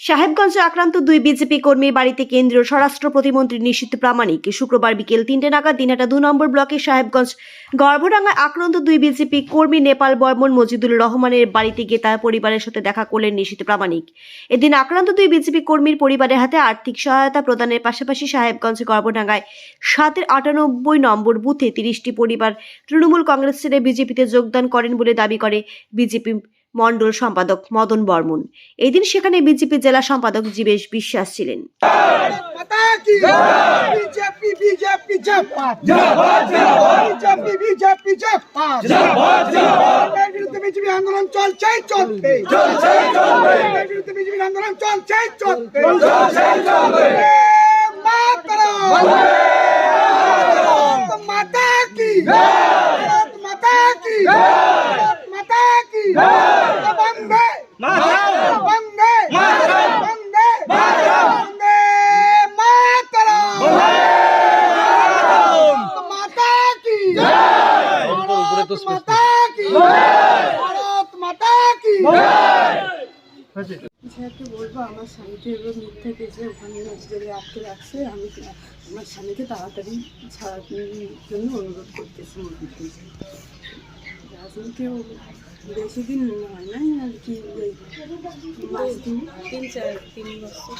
সাহেবগঞ্জে আক্রান্ত দুই বিজেপি কর্মী বাড়িতে কেন্দ্রীয় স্বরাষ্ট্র প্রতিমন্ত্রী নিশীথ প্রামাণিক শুক্রবার বিকেল তিনটে নাগাদ দিনহাটা দু নম্বর ব্লকের সাহেবগঞ্জ গর্ভডাঙ্গায় আক্রান্ত দুই বিজেপি কর্মী নেপাল বর্মন মজিদুল রহমানের বাড়িতে গিয়ে তার পরিবারের সাথে দেখা করলেন নিশীথ প্রামাণিক। এদিন আক্রান্ত দুই বিজেপি কর্মীর পরিবারের হাতে আর্থিক সহায়তা প্রদানের পাশাপাশি সাহেবগঞ্জ গর্ভডাঙ্গায় সাতের আটানব্বই নম্বর বুথে তিরিশটি পরিবার তৃণমূল কংগ্রেস ছেড়ে বিজেপিতে যোগদান করেন বলে দাবি করে বিজেপি মন্ডল সম্পাদক মদন বর্মন। এদিন সেখানে বিজেপি জেলা সম্পাদক জীবেশ বিশ্বাস ছিলেন। আন্দোলন আন্দোলন মাতা কি? ভারত মাতা কি? বলব আমার স্বামীকে এবার মিথ্যা কেসে ওখানে নজরে আটকে রাখছে আমি আমার স্বামীকে তাড়াতাড়ি ছাড়ার জন্য অনুরোধ করতেছি রাজনীতিও বেশি দিন হয় না আর কি মাস দিন। তিন চার তিন বছর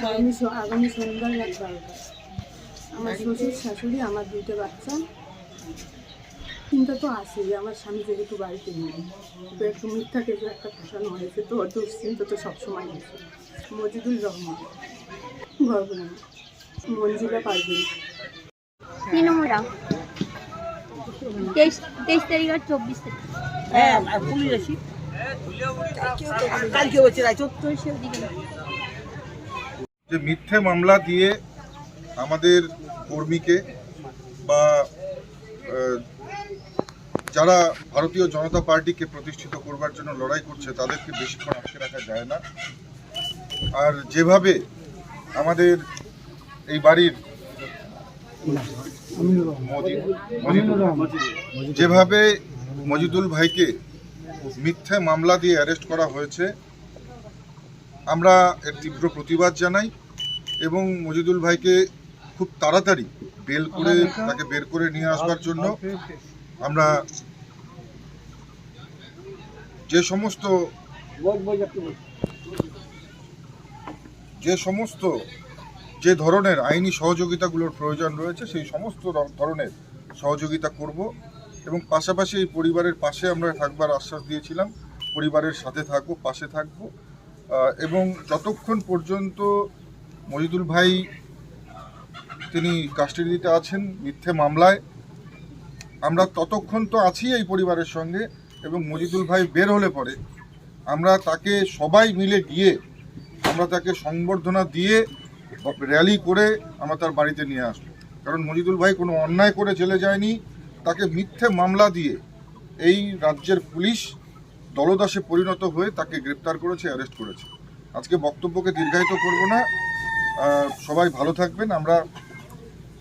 আগামী স- আগামী সোমবার রাত বারোটা আমার শ্বশুর শাশুড়ি আমার দুইটা বাচ্চা। চিন্তা তো আসেই আমার স্বামী যেহেতু বাড়িতে নেই তো একটু মিথ্যা কেসে একটা ফাঁসানো হয়েছে তো ওর দুশ্চিন্তা তো সবসময় আছে। মজিদুল রহমান গর্বনা মঞ্জিলা পারভিন। তৃণমূলা। তেইশ তেইশ তারিখ আর চব্বিশ তারিখ। ওদিকে না। যে মিথ্যে মামলা দিয়ে আমাদের কর্মীকে বা যারা ভারতীয় জনতা পার্টিকে প্রতিষ্ঠিত করবার জন্য লড়াই করছে, তাদেরকে বেশিক্ষণ আটকে রাখা যায় না। আর যেভাবে আমাদের এই বাড়ির যেভাবে মজিদুল ভাইকে মিথ্যে মামলা দিয়ে অ্যারেস্ট করা হয়েছে, আমরা এর তীব্র প্রতিবাদ জানাই এবং মজিদুল ভাইকে খুব তাড়াতাড়ি বেল করে, তাকে বের করে নিয়ে আসবার জন্য আমরা যে সমস্ত যে সমস্ত যে ধরনের আইনি সহযোগিতাগুলোর প্রয়োজন রয়েছে, সেই সমস্ত ধরনের সহযোগিতা করব এবং পাশাপাশি এই পরিবারের পাশে আমরা থাকবার আশ্বাস দিয়েছিলাম, পরিবারের সাথে থাকব, পাশে থাকব। এবং যতক্ষণ পর্যন্ত মজিদুল ভাই তিনি কাস্টাডিতে আছেন মিথ্যে মামলায়, আমরা ততক্ষণ তো আছি এই পরিবারের সঙ্গে। এবং মজিদুল ভাই বের হলে পরে আমরা তাকে সবাই মিলে গিয়ে, আমরা তাকে সংবর্ধনা দিয়ে র্যালি করে আমরা তার বাড়িতে নিয়ে আসব। কারণ মজিদুল ভাই কোনো অন্যায় করে চলে যায়নি, তাকে মিথ্যে মামলা দিয়ে এই রাজ্যের পুলিশ দলদাসে পরিণত হয়ে তাকে গ্রেপ্তার করেছে, অ্যারেস্ট করেছে। আজকে বক্তব্যকে দীর্ঘায়িত করব না। সবাই ভালো থাকবেন। আমরা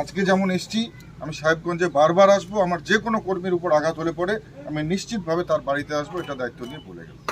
আজকে যেমন এসছি আমি সাহেবগঞ্জে বারবার আসব, আমার যে কোনো কর্মীর উপর আঘাত হলে পরে আমি নিশ্চিতভাবে তার বাড়িতে আসব, এটা দায়িত্ব নিয়ে বলে গেলাম।